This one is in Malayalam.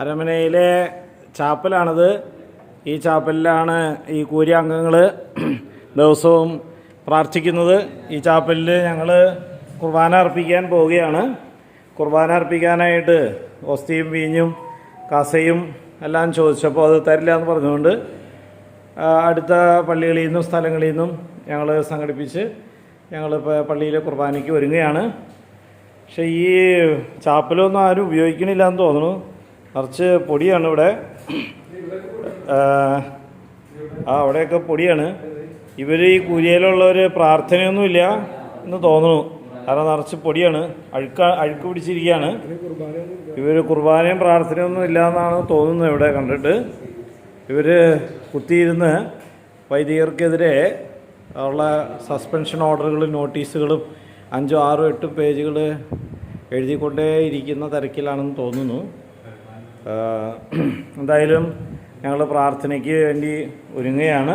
അരമനയിലെ ചാപ്പലാണത്. ഈ ചാപ്പലിലാണ് ഈ കൂരി അംഗങ്ങൾ ദിവസവും പ്രാർത്ഥിക്കുന്നത്. ഈ ചാപ്പലിൽ ഞങ്ങൾ കുർബാന അർപ്പിക്കാൻ പോവുകയാണ്. കുർബാന അർപ്പിക്കാനായിട്ട് ഒസ്തിയും വീഞ്ഞും കസയും എല്ലാം ചോദിച്ചപ്പോൾ അത് തരില്ല എന്ന് പറഞ്ഞുകൊണ്ട് അടുത്ത പള്ളികളിൽ നിന്നും സ്ഥലങ്ങളിൽ നിന്നും ഞങ്ങൾ സംഘടിപ്പിച്ച് ഞങ്ങളിപ്പോൾ പള്ളിയിലെ കുർബാനയ്ക്ക് ഒരുങ്ങുകയാണ്. പക്ഷേ ഈ ചാപ്പലൊന്നും ആരും ഉപയോഗിക്കണില്ല എന്ന് തോന്നുന്നു. നിറച്ച് പൊടിയാണ് ഇവിടെ. ആ, അവിടെയൊക്കെ പൊടിയാണ്. ഇവർ ഈ കൂലിയിലുള്ളവർ പ്രാർത്ഥനയൊന്നുമില്ല എന്ന് തോന്നുന്നു. കാരണം നിറച്ച് പൊടിയാണ്. അഴുക്ക അഴുക്ക് പിടിച്ചിരിക്കുകയാണ്. ഇവർ കുർബാനയും പ്രാർത്ഥനയൊന്നും ഇല്ല എന്നാണ് തോന്നുന്നത് ഇവിടെ കണ്ടിട്ട്. ഇവർ കുത്തിയിരുന്ന് വൈദികർക്കെതിരെ ഉള്ള സസ്പെൻഷൻ ഓർഡറുകളും നോട്ടീസുകളും അഞ്ചോ ആറോ എട്ട് പേജുകൾ എഴുതിക്കൊണ്ടേ ഇരിക്കുന്ന തിരക്കിലാണെന്ന് തോന്നുന്നു. എന്തായാലും ഞങ്ങൾ പ്രാർത്ഥനയ്ക്ക് വേണ്ടി ഒരുങ്ങുകയാണ്.